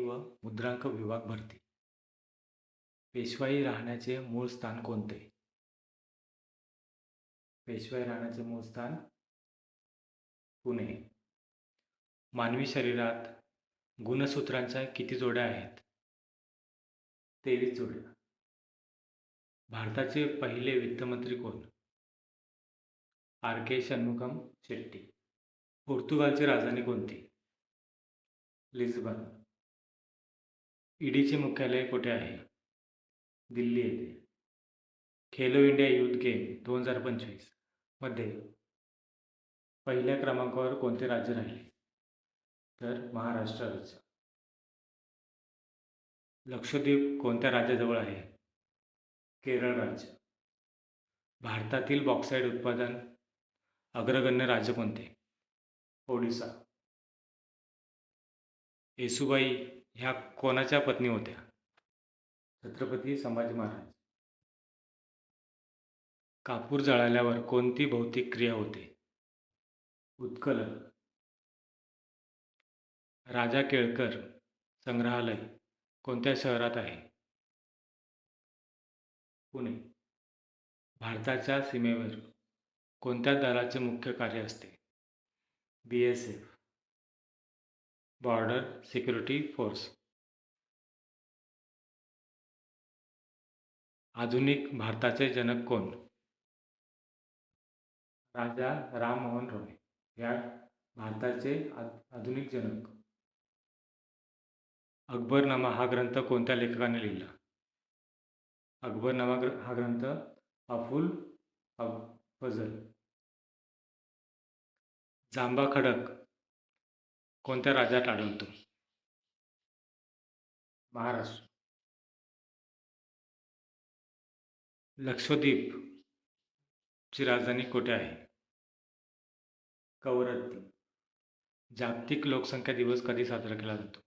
व मुद्रांक विभाग भरती. पेशवाई राहण्याचे मूळ स्थान कोणते? पेशवाई राहण्याचे मूळ स्थान पुणे. मानवी शरीरात गुणसूत्रांच्या किती जोड्या आहेत? तेवीस जोड्या. भारताचे पहिले वित्तमंत्री कोण? आर के शण्मुगम शेट्टी. पोर्तुगालची राजधानी कोणती? लिस्बन. ईडीचे मुख्यालय कुठे आहे? दिल्ली येथे. खेलो इंडिया युथ गेम दोन हजार पंचवीसमध्ये पहिल्या क्रमांकावर कोणते राज्य राहिले? तर महाराष्ट्र राज्य लक्षद्वीप कोणत्या राज्याजवळ आहे? केरळ राज्य. भारतातील बॉक्साईड उत्पादन अग्रगण्य राज्य कोणते? ओडिसा. येसुबाई ह्या कोणाच्या पत्नी होत्या? छत्रपती संभाजी महाराज. कापूर जळाल्यावर कोणती भौतिक क्रिया होते? उत्कलन. राजा केळकर संग्रहालय कोणत्या शहरात आहे? पुणे. भारताच्या सीमेवर कोणत्या दलाचे मुख्य कार्य असते? B S F. Border security force आधुनिक भारताचे जनक कोण? राजा राममोहन रॉय. या भारताचे आधुनिक जनक. अकबरनामा हा ग्रंथ कोणत्या लेखकाने लिहिला? अकबरनामा ग्र हा ग्रंथ अफुल अफ फजल. जांबा खडक. कोणत्या राज्यात आढळतो? महाराष्ट्र. लक्षद्वीप ची राजधानी कुठे आहे? कवरत्ती. जागतिक लोकसंख्या दिवस कधी साजरा केला जातो?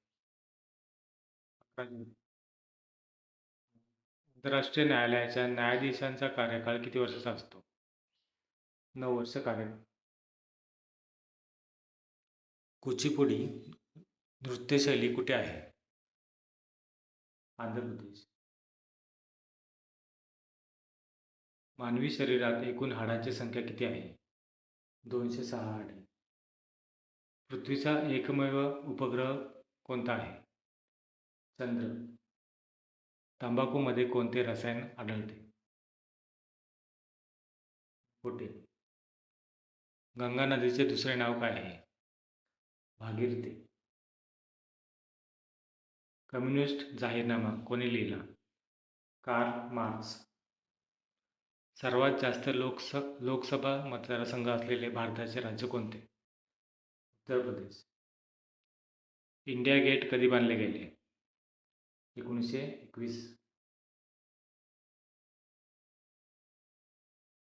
आंतरराष्ट्रीय न्यायालयाच्या न्यायाधीशांचा कार्यकाळ किती वर्षाचा असतो नऊ वर्ष कार्यकाळ कुचिपुडी नृत्यशैली कुठे आहे? आंध्र प्रदेश. मानवी शरीरात एकूण हाडांची संख्या किती आहे? दोनशे सहा हाड. पृथ्वीचा एकमेव उपग्रह कोणता आहे? चंद्र. तंबाखूमध्ये कोणते रसायन आढळते? कुठे गंगा नदीचे दुसरे नाव काय आहे? भागीरथी. कम्युनिस्ट जाहीरनामा कोणी लिहिला? Karl Marx. सर्वात जास्त लोकस लोकसभा मतदारसंघ असलेले भारताचे राज्य कोणते? उत्तर प्रदेश. इंडिया गेट कधी बांधले गेले? एकोणीसशे एकवीस.